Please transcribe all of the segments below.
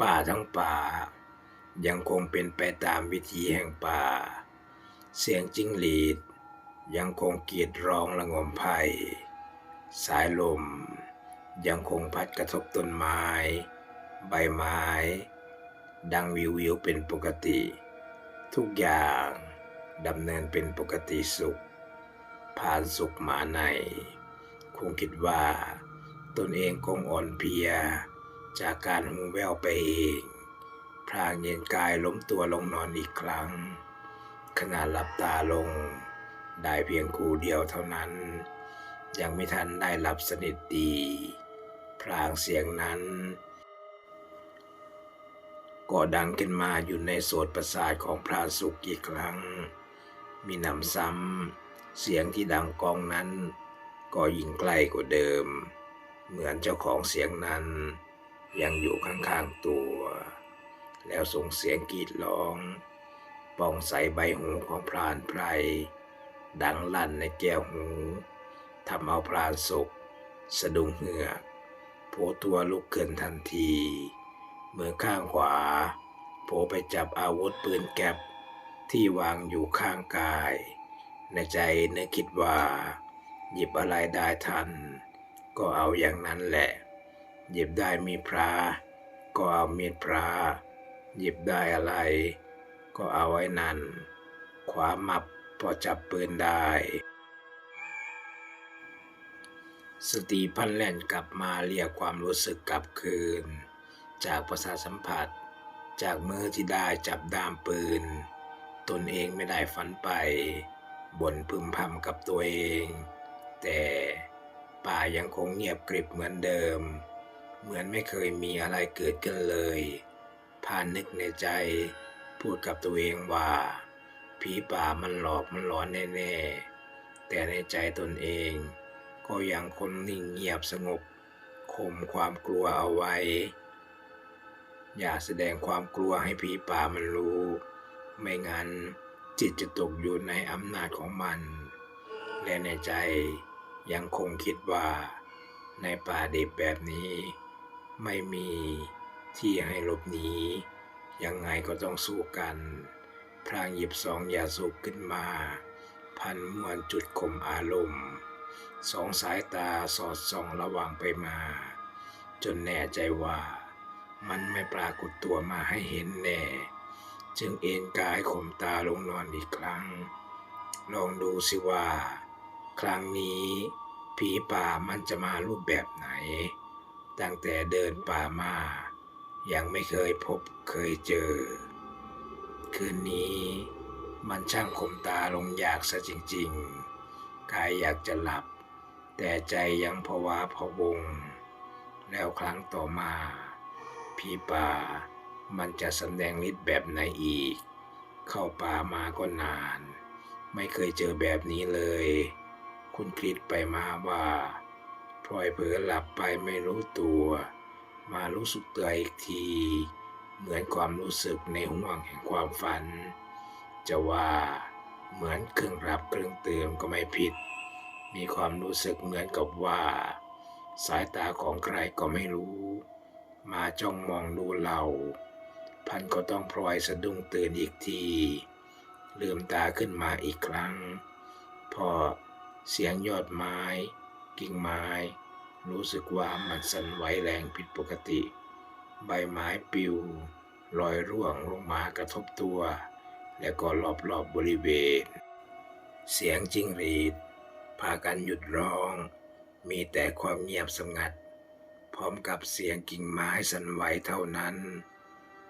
ป่าทั้งป่า ยังคงเป็นไปตามวิธีแห่งป่า เสียงจิ้งหรีด ยังคงกรีดร้องระงมไผ่สายลม ยังคงพัดกระทบต้นไม้ ใบไม้ ดังวิววิวเป็นปกติ ทุกอย่างดำเนินเป็นปกติสุข ผ่านสุขหมาใน คงคิดว่าตนเองคงอ่อนเพลีย จากการหูแววไปเอง พรางเย็นกายล้มตัวลงนอนอีกครั้ง ขณะหลับตาลง ได้เพียงคูเดียวเท่านั้น ยังไม่ทันได้หลับสนิทดี พรางเสียงนั้น ก็ดังขึ้นมาอยู่ในโสตประสาทของพระสุกอีกครั้ง มีหนำซ้ำเสียงที่ดังกองนั้น ก็ยิ่งใกล้กว่าเดิม เหมือนเจ้าของเสียงนั้น ยังอยู่ข้างๆตัว แล้วส่งเสียงกรีดร้องป่องใสใบหูของพรานไพรดังลั่นในแก้วหูทำเอาพรานศกสะดุ้งเหือกโผตัวลุกขึ้นทันทีมือข้างขวาโผไปจับอาวุธปืนแก๊ปที่วางอยู่ข้างกาย ในใจนึกคิดว่า หยิบอะไรได้ทัน ก็เอาอย่างนั้นแหละ หยิบได้มีพระก็เอามีดพระหยิบได้อะไร ก็เอาไว้นั่นขวามับพอจับปืนได้ สติพันแล่นกลับมาเรียกความรู้สึกกลับคืน จากประสาทสัมผัส จากมือที่ได้จับด้ามปืน ตนเองไม่ได้ฝันไปบ่นพึมพำกับตัวเอง แต่ป่ายังคงเงียบกริบเหมือนเดิม เหมือนไม่เคยมีอะไรเกิดขึ้นเลย ผ่านนึกในใจ พูดกับตัวเองว่า ผีป่ามันหลอกมันหลอนแน่ๆ แต่ในใจตนเอง ก็ยังคงนิ่งเงียบสงบข่มความกลัวเอาไว้ อย่าแสดงความกลัวให้ผีป่ามันรู้ ไม่งั้นจิตจะตกอยู่ในอำนาจของมัน และในใจยังคงคิดว่าในป่าดิบแบบนี้ ไม่มีที่ให้หลบหนียังไงก็ต้องสู้กัน พรางหยิบสองยาสูบขึ้นมา พันมวนจุดข่มอารมณ์ สองสายตาสอดส่องระหว่างไปมา จนแน่ใจว่ามันไม่ปรากฏตัวมาให้เห็นแน่ จึงเอนกายข่มตาลงนอนอีกครั้ง ลองดูสิว่า ครั้งนี้ผีป่ามันจะมารูปแบบไหน ตั้งแต่เดินป่ามา ยังไม่เคยพบเคยเจอ คืนนี้มันช่างขมตาลงอยากซะจริงๆ กายอยากจะหลับ แต่ใจยังภาวะพะวง แล้วครั้งต่อมาผีป่ามันจะแสดงฤทธิ์แบบไหนอีก เข้าป่ามาก็นาน ไม่เคยเจอแบบนี้เลย คุณคิดไปมาว่า พลอยเผลอหลับไปไม่รู้ตัว มารู้สึกตัวอีกที เหมือนความรู้สึกในห่วงแห่งความฝัน จะว่าเหมือนเครื่องรับเครื่องเตือนก็ไม่ผิด มีความรู้สึกเหมือนกับว่า สายตาของใครก็ไม่รู้ มาจ้องมองดูเรา พันก็ต้องพลอยสะดุ้งตื่นอีกทีลืมตาขึ้นมาอีกครั้ง พอเสียงยอดไม้ กิ่งไม้ รู้สึกว่ามันสั่นไหวแรงผิดปกติ ใบไม้ปลิวลอยร่วงลงมากระทบตัว และก็รอบๆบบริเวณ เสียงจิ้งหรีด พากันหยุดร้อง มีแต่ความเงียบสงัด พร้อมกับเสียงกิ่งไม้สั่นไหวเท่านั้น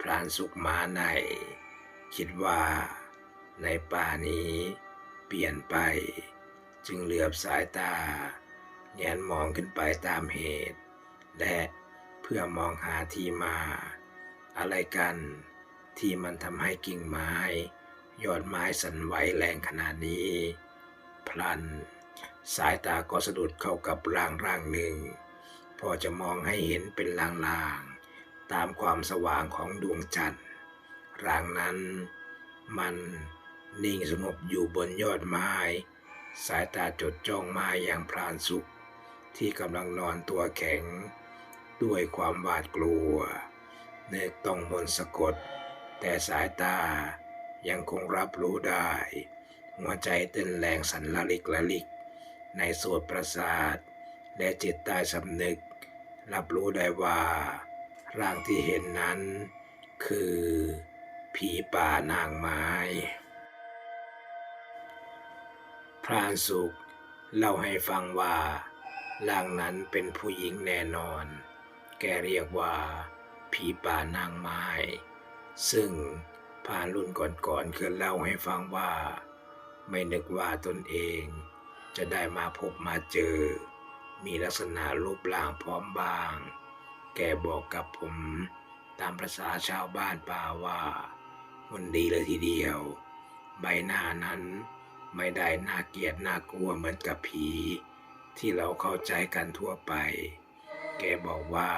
พรานสุกมาใน คิดว่าในป่านี้เปลี่ยนไป จึงเหลือบสายตา แงนมองขึ้นไปตามเหตุ และเพื่อมองหาที่มา อะไรกันที่มันทำให้กิ่งไม้ ยอดไม้สั่นไหวแรงขนาดนี้ พลัน สายตาก็สะดุดเข้ากับร่างร่างหนึ่ง พอจะมองให้เห็นเป็นลางๆ ตามความสว่างของดวงจันทร์ร่างนั้น มันนิ่งสงบอยู่บนยอดไม้ สายตาจดจ้องมาอย่างพรานสุข ที่กำลังนอนตัวแข็ง ด้วยความหวาดกลัวนึกต้องมนสะกด แต่สายตายังคงรับรู้ได้ หัวใจเต้นแรงสันละลิกละลิก ในโสดประสาท และจิตใต้สำนึก รับรู้ได้ว่า ร่างที่เห็นนั้น คือ ผีป่านางไม้พรานสุขเล่าให้ฟังว่า ร่างนั้นเป็นผู้หญิงแน่นอน แกเรียกว่า ผีป่านางไม้ ซึ่งพรานรุ่นก่อนๆเคยเล่าให้ฟังว่า ไม่นึกว่าตนเอง จะได้มาพบมาเจอ มีลักษณะรูปร่างพร้อมบาง แกบอกกับผมตามภาษาชาวบ้านป่าว่ามันดีเลยทีเดียว ใบหน้านั้นไม่ได้น่าเกลียดน่ากลัวเหมือนกับผี ที่เราเข้าใจกันทั่วไป แกบอกว่า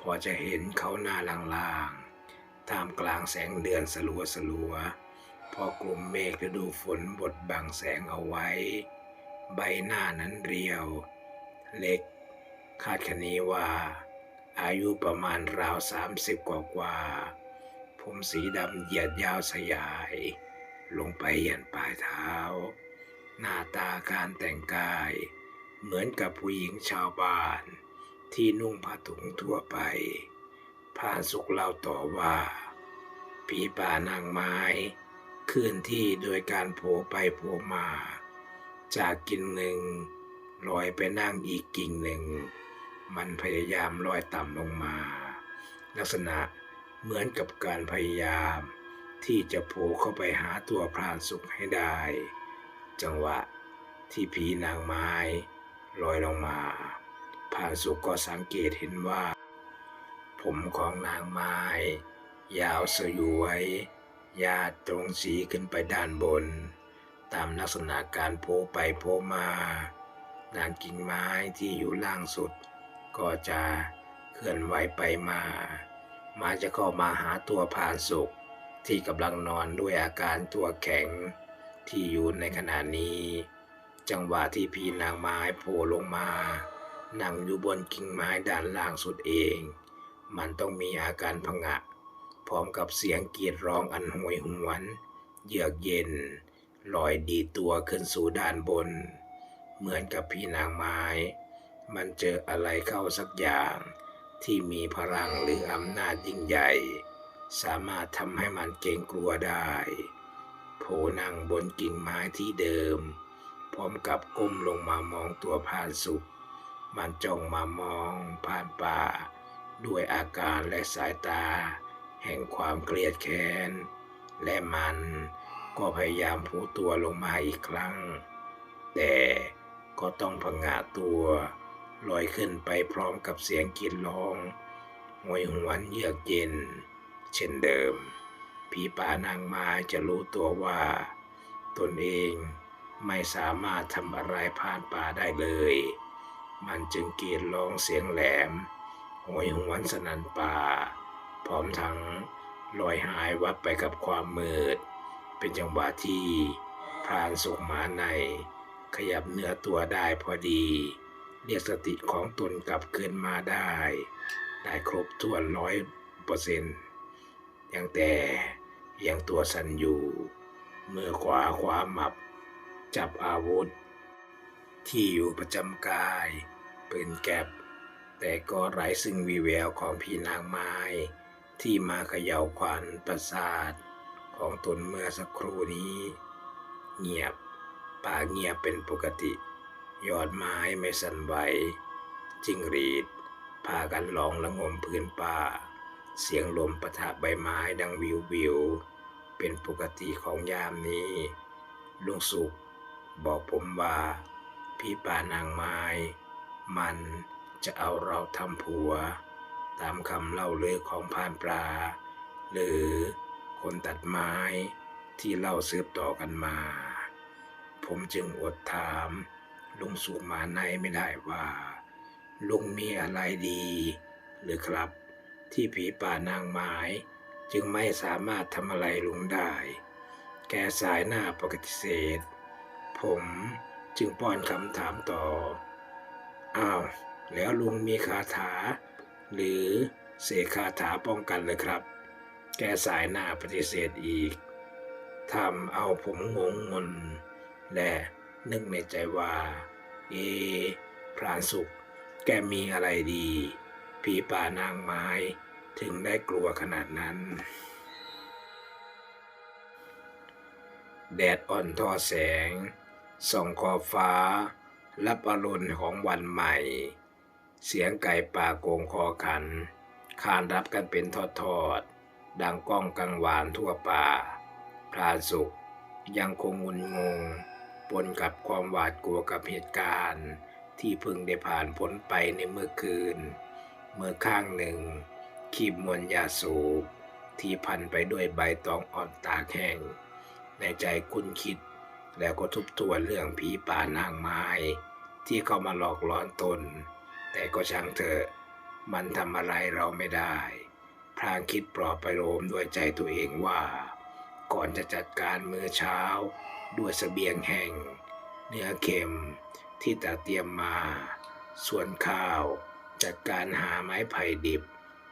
พอจะเห็นเขาหน้าลางๆ ท่ามกลางแสงเดือนสลัวสลัวๆพอกลุ่มเมฆฤดูฝนบดบังแสงเอาไว้ ใบหน้านั้นเรียว เล็ก คาดคะเนว่า อายุประมาณราวสามสิบกว่ากว่าๆผมสีดำเหยียดยาวสยาย ลงไปยันปลายเท้า หน้าตาการแต่งกาย เหมือนกับผู้หญิงชาวบ้าน ที่นุ่งผ้าถุงทั่วไปพรานสุกเล่าต่อว่า ผีป่านางไม้เคลื่อนที่โดยการโผล่ไปโผล่มา จากกิ่งหนึ่งลอยไปนั่งอีกกิ่งหนึ่ง มันพยายามลอยต่ำลงมา ลักษณะเหมือนกับการพยายาม ที่จะโผล่เข้าไปหาตัวพรานสุขให้ได้ จังหวะที่ผีนางไม้ ลอยลงมาพานสุขก็สังเกตเห็นว่า ผมของนางไม้ ยาวสยวยยาดตรงสีขึ้นไปด้านบน ตามลักษณะการโผล่ไปโผล่มาด้านกิ่งไม้ที่อยู่ล่างสุด ก็จะเคลื่อนไหวไปมามาจะเข้ามาหาตัวพรานสุขที่กำลังนอนด้วยอาการตัวแข็งที่อยู่ในขณะนี้ จังหวะที่พี่นางไม้โผล่ลงมา นั่งอยู่บนกิ่งไม้ด้านล่างสุดเอง มันต้องมีอาการผงะ พร้อมกับเสียงกรีดร้องอันห่วยหวน เยือกเย็น ลอยดีตัวขึ้นสู่ด้านบน เหมือนกับพี่นางไม้ มันเจออะไรเข้าสักอย่างที่มีพลังหรืออำนาจยิ่งใหญ่ สามารถทำให้มันเกรงกลัวได้ โผนั่งบนกิ่งไม้ที่เดิม ร้อมกับก้มลงมามองตัวพานสุข มันจ้องมามองผ่านป่า ด้วยอาการและสายตา แห่งความเกลียดแค้น และมันก็พยายามพูตัวลงมาอีกครั้ง แต่ก็ต้องผงาตัวลอยขึ้นไปพร้อมกับเสียงกรีดร้องหวยหวนเยือกเย็น เช่นเดิม ผีป่านางม้จะรู้ตัวว่า ตนเอง ไม่สามารถทำอะไรผ่านป่าได้เลย มันจึงกรีดร้องเสียงแหลมโหยหวนสนันป่า พร้อมทั้งลอยหายวับไปกับความมืด เป็นจังหวะที่พรานสุกหมาใน ขยับเนื้อตัวได้พอดี เรียกสติของตนกลับคืนมาได้ ได้ครบถ้วนร้อยเปอร์เซ็นต์ยังแต่ยังตัวสั่นอยู่มือขวาขวาหมับ จับอาวุธ ที่อยู่ประจำกายปืนแก็บ แต่ก็ไร้ซึ่งวีแววของพี่นางไม้ ที่มาเขย่าขวัญประสาทของตนเมื่อสักครู่นี้ เงียบป่าเงียบเป็นปกติ ยอดไม้ไม่สั่นไหวจิ้งหรีดพากันลองละงมพื้นป่า เสียงลมปะทะใบไม้ดังวิววิว เป็นปกติของยามนี้ ลุงสุข บอกผมว่า พี่ป่านางไม้ มันจะเอาเราทำผัว ตามคำเล่าเลือของพรานปลา หรือคนตัดไม้ที่เล่าสืบต่อกันมา ผมจึงอดถามลุงสุมาในไม่ได้ว่า ลุงมีอะไรดี หรือครับ ที่ผีป่านางไม้ จึงไม่สามารถทำอะไรลุงได้ แกสายหน้าปฏิเสธ ผมจึงป้อนคำถามต่อ อ้าว แล้วลุงมีคาถา หรือเสกคาถาป้องกันเลยครับ แกสายหน้าปฏิเสธอีก ทำเอาผมงงงน และนึกในใจว่า เอะพรานสุข แกมีอะไรดี ผีป่านางไม้ถึงได้กลัวขนาดนั้น แดดอ่อนทอแสง ส่องขอบฟ้า รับอรุณของวันใหม่ เสียงไก่ป่าโกงคอขัน คานรับกันเป็นทอดๆ ดังก้องกังวานทั่วป่าพรานสุขยังคงงุนงง ปนกับความหวาดกลัวกับเหตุการณ์ ที่เพิ่งได้ผ่านพ้นไปในเมื่อคืน เมื่อข้างหนึ่ง ขีบมวลยาสูบที่พันไปด้วยใบตองอ่อนตากแห้ง ในใจคุณคิด แล้วก็ทุบทวนเรื่องผีป่านางไม้ ที่เข้ามาหลอกหลอนตน แต่ก็ช่างเถอะ มันทำอะไรเราไม่ได้ พรางคิดปลอบไปโรมด้วยใจตัวเองว่า ก่อนจะจัดการมื้อเช้า ด้วยเสบียงแห้งเนื้อเค็มที่ตาเตรียมมา ส่วนข้าว จัดการหาไม้ไผ่ดิบ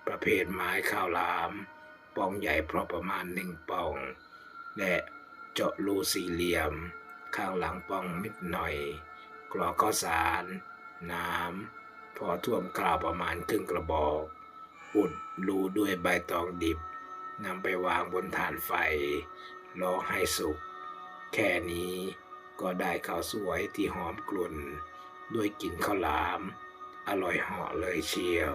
ประเภทไม้ข้าวลาม ปองใหญ่พอประมาณหนึ่งปอง และ เจาะรูสี่เหลี่ยม ข้างหลังปองนิดหน่อย กรอกข้าวสาร น้ำ พอท่วมกล่าวประมาณครึ่งกระบอก อุดรูด้วยใบตองดิบนำไปวางบนถ่านไฟรอให้สุก แค่นี้ก็ได้ข้าวสวยที่หอมกลุ่น ด้วยกลิ่นข้าวหลาม อร่อยเหาะเลยเชียว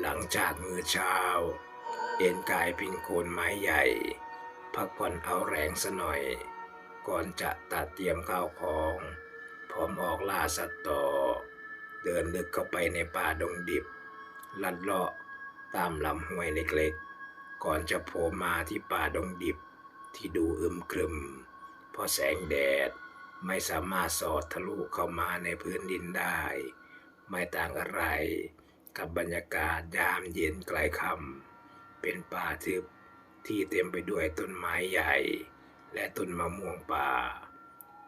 หลังจากมื้อเช้า เอ็นกายพิงโคนไม้ใหญ่ พักผ่อนเอาแรงสะหน่อย ก่อนจะตัดเตรียมข้าวของ พร้อมออกล่าสัตว์ต่อ เดินลึกเข้าไปในป่าดงดิบ ลัดเลาะตามลำห้วยเล็กๆ ก่อนจะโผล่มาที่ป่าดงดิบที่ดูอึมครึม เพราะแสงแดดไม่สามารถสอดทะลุเข้ามาในพื้นดินได้ ไม่ต่างอะไรกับบรรยากาศยามเย็นไกลค่ำ เป็นป่าทึบที่เต็มไปด้วยต้นไม้ใหญ่ และต้นมะม่วงป่า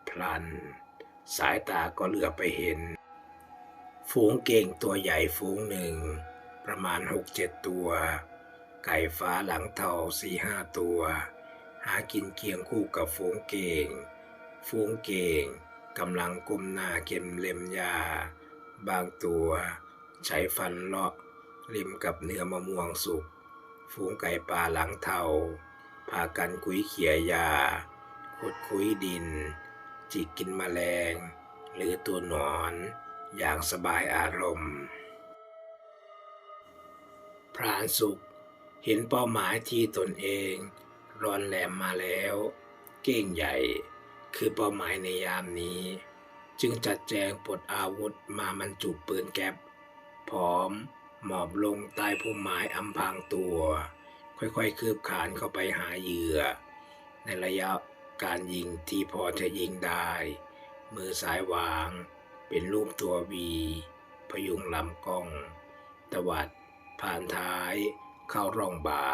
พลัน สายตาก็เหลือบไปเห็น ฝูงเก่งตัวใหญ่ฝูงหนึ่ง ประมาณหกเจ็ดตัว ไก่ฟ้าหลังเทาสี่ห้าตัว หากินเคียงคู่กับฝูงเก่ง ฝูงเก่งกำลังก้มหน้าเก็มเล็มยาบางตัว ใช้ฟันเลาะริมกับเนื้อมะม่วงสุก ฝูงไก่ป่าหลังเทาพากันคุยเขี่ยยาขุดคุยดิน จิกกินแมลง หรือตัวหนอน อย่างสบายอารมณ์ พรานสุขเห็นเป้าหมายที่ตนเองรอนแหลมมาแล้ว เก้งใหญ่ คือเป้าหมายในยามนี้ จึงจัดแจงปลดอาวุธมามันจุปืนแก๊ปพร้อม หมอบลงใต้พุ่มไม้อำพรางตัว ค่อยๆ คืบขานเข้าไปหาเหยื่อ ในระยะการยิงที่พอจะยิงได้ มือซ้ายวาง เป็นรูปตัววีพยุงลำกล้อง ตวัด ผ่านท้าย เข้าร่องบ่า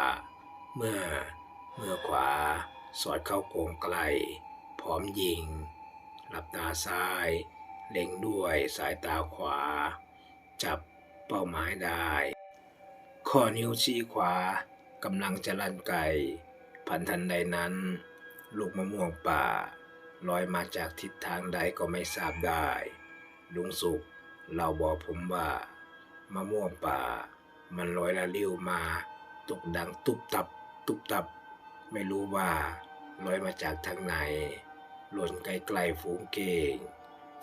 เมื่อเมื่อขวา สอดเข้าโกงไกล พร้อมยิง หลับตาซ้าย เล็งด้วยสายตาขวา จับ เป้าหมายได้ ข้อนิ้วชี้ขวากำลังจะลั่นไกพันทันใดนั้น ลูกมะม่วงป่าลอยมาจากทิศทางใดก็ไม่ทราบได้ ลุงสุกเราบอกผมว่ามะม่วงป่า มันลอยละลิ้วมา ตกดังตุบตับ ตุบตับ ไม่รู้ว่าลอยมาจากทางไหน หล่นไกลๆฝูงเก่ง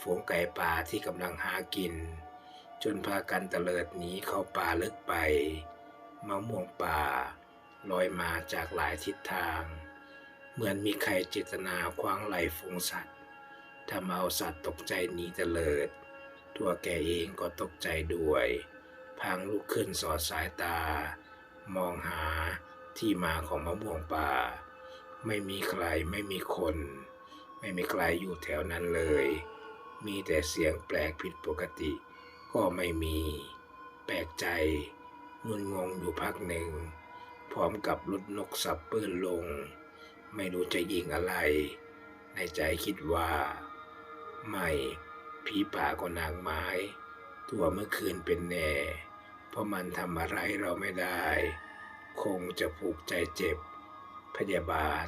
ฝูงไก่ป่าที่กำลังหากิน จนพากันเตลิดหนีเข้าป่าลึกไป มะม่วงป่า ลอยมาจากหลายทิศทาง เหมือนมีใครเจตนาคว้างไหลฝูงสัตว์ทำเอาสัตว์ตกใจหนีเตลิด ตัวแกเองก็ตกใจด้วยพางลุกขึ้นสอดสายตา มองหาที่มาของมะม่วงป่า ไม่มีใครไม่มีคน ไม่มีใครอยู่แถวนั้นเลย มีแต่เสียงแปลกผิดปกติ ก็ไม่มี แปลกใจงุนงงอยู่พักหนึ่ง พร้อมกับลุดนกสับปืนลง ไม่รู้จะยิงอะไร ในใจคิดว่า ไม่ผีป่าก็นางไม้ ตัวเมื่อคืนเป็นแน่ เพราะมันทำอะไรเราไม่ได้ คงจะผูกใจเจ็บ พยาบาท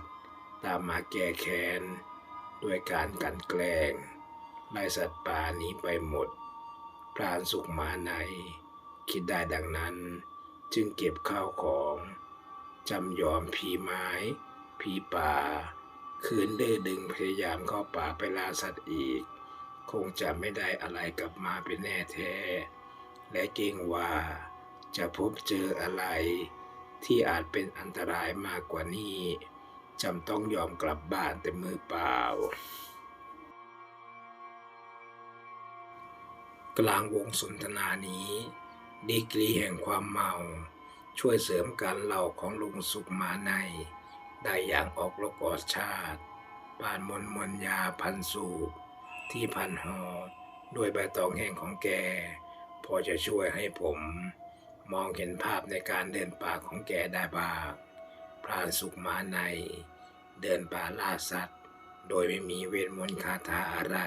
ตามมาแก้แค้น ด้วยการกันแกล้งไล่สัตว์ป่าหนี้ไปหมด พรานสุขมาในคิดได้ดังนั้น จึงเก็บข้าวของจำยอมผีไม้ ผีป่า คืนดื้อดึงพยายามเข้าป่าไปล่าสัตว์อีก คงจะไม่ได้อะไรกลับมาเป็นแน่แท้ และเกรงว่าจะพบเจออะไร ที่อาจเป็นอันตรายมากกว่านี้จำต้องยอมกลับบ้านแต่มือเปล่า กลางวงสนทนานี้ ดีกรีแห่งความเมา ช่วยเสริมการเล่าของลุงสุขมาใน ได้อย่างออกรกอดชาติปานมนมนยาพันสูบที่พันหอด้วยใบตองแห้งของแก พอจะช่วยให้ผม มองเห็นภาพในการเดินป่าของแกได้บ้างพรานสุขมาใน เดินป่าล่าสัตว์ โดยไม่มีเวทมนต์คาถาอะไร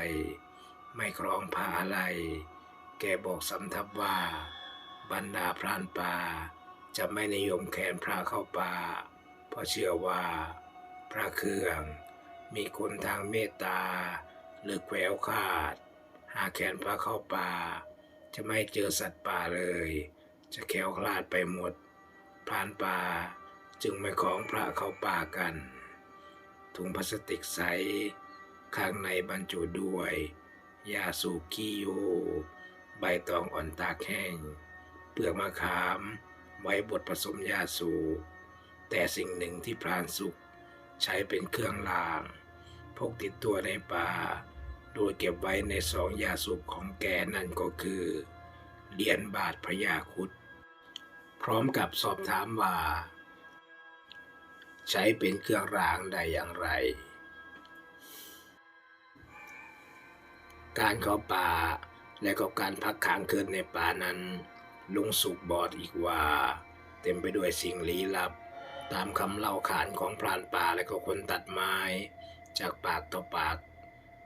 ไม่ครองผ้าอะไร แกบอกสำทับว่า บรรดาพรานป่าจะไม่นิยมแขนพระเข้าป่า เพราะเชื่อว่า พระเครื่อง มีคุณทางเมตตา หรือแขววคาด หากแขนพระเข้าป่า จะไม่เจอสัตว์ป่าเลย จะแคล้วคลาดไปหมด พรานป่าจึงไม่ของพระเข้าป่ากัน ถุงพลาสติกใส ข้างในบรรจุด้วยยาสูบขี้ยู ใบตองอ่อนตากแห้ง เปลือกมะขาม ไว้บดผสมยาสูบแต่สิ่งหนึ่งที่พรานสุขใช้เป็นเครื่องราง พกติดตัวในป่า โดยเก็บไว้ในสองยาสูบของแกนั่นก็คือ เหรียญบาทพญาคุดพร้อมกับสอบถามว่า ใช้เป็นเครื่องรางได้อย่างไร การเข้าป่า และก็การพักค้างคืนในป่านั้น ลุงสุกบอกอีกว่า เต็มไปด้วยสิ่งลี้ลับ ตามคำเล่าขานของพรานป่าและก็คนตัดไม้ จากปากต่อปาก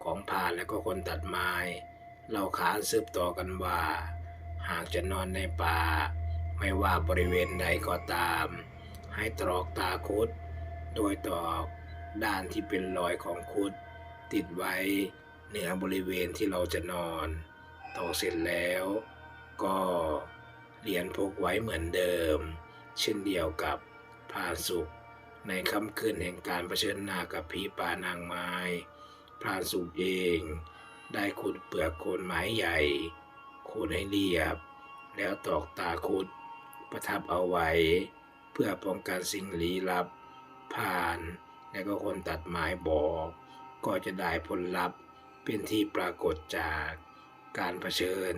ของพรานและก็คนตัดไม้เล่าขานสืบต่อกันว่า หากจะนอนในป่า ไม่ว่าบริเวณใดก็ตาม ให้ตรอกตาคุด โดยตอกด้านที่เป็นรอยของคุด ติดไว้เหนือบริเวณที่เราจะนอน ตอกเสร็จแล้ว ก็เหรียญพกไว้เหมือนเดิม เช่นเดียวกับพรานสุข ในค่ำคืนแห่งการเผชิญหน้ากับผีป่านางไม้พรานสุขเอง ได้ขุดเปลือกโคนไม้ใหญ่ขูดให้เรียบ แล้วตอกตาคุดประทับเอาไว้ เพื่อป้องกันสิ่งลี้ลับ ผ่านและก็คนตัดไม้บอก ก็จะได้ผลลัพธ์เป็นที่ปรากฏจาก การเผชิญ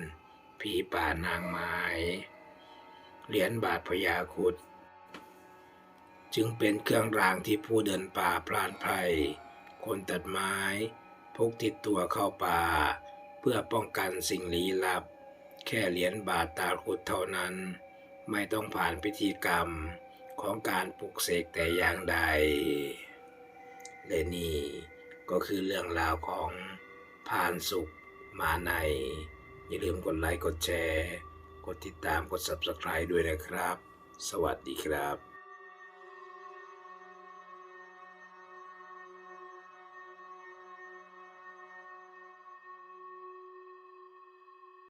ผีป่านางไม้เหรียญบาทพญาคุดจึงเป็นเครื่องรางที่ผู้เดินป่าพลานไพรคนตัดไม้พกติดตัวเข้าป่า เพื่อป้องกันสิ่งลี้ลับ แค่เหรียญบาทตาคุดเท่านั้น ไม่ต้องผ่านพิธีกรรมของการปลุกเสกแต่อย่างใด และนี่ก็คือเรื่องราวของพานสุข มาใน อย่าลืมกดไลค์ กดแชร์ กดติดตาม กด Subscribe ด้วยนะครับ สวัสดีครับ